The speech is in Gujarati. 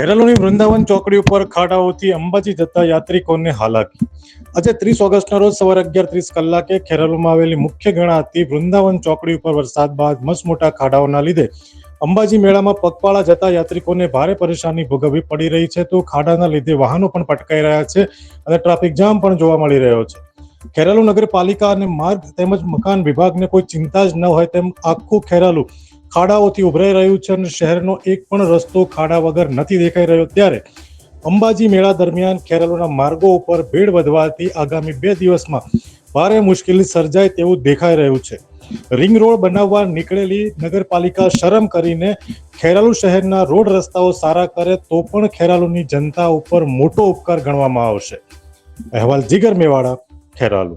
ખેરાલુની વૃંદાવન ચોકડી ઉપર ખાડાઓથી અંબાજી જતા યાત્રિકોને હાલાકી. આજે ત્રીસ ઓગસ્ટના રોજ સવારે અગિયાર ત્રીસ કલાકે ખેરાલુમાં આવેલી મુખ્ય ગણાતી વૃંદાવન ચોકડી ઉપર વરસાદ બાદ મસમોટા ખાડાઓના લીધે અંબાજી મેળામાં પગપાળા જતા યાત્રિકોને ભારે પરેશાની ભોગવવી પડી રહી છે તો ખાડાના લીધે વાહનો પણ પટકાઈ રહ્યા છે અને ટ્રાફિક જામ પણ જોવા મળી રહ્યો છે. ખેરાલુ નગરપાલિકા અને માર્ગ તેમજ મકાન વિભાગને કોઈ ચિંતા જ ન હોય તેમ આખું ખેરાલુ ખાડાઓથી ઉભરાઈ રહ્યું છે અને શહેરનો એક પણ રસ્તો ખાડા વગર નથી દેખાઈ રહ્યો. ત્યારે અંબાજી મેળા દરમિયાન ખેરાલુના માર્ગો ઉપર ભીડ વધવાથી આગામી બે દિવસમાં ભારે મુશ્કેલી સર્જાય તેવું દેખાઈ રહ્યું છે. રિંગ રોડ બનાવવા નીકળેલી નગરપાલિકા શરમ કરીને ખેરાલુ શહેરના રોડ રસ્તાઓ સારા કરે તો પણ ખેરાલુની જનતા ઉપર મોટો ઉપકાર ગણવામાં આવશે. અહેવાલ જીગર મેવાડા, ખેરાલુ.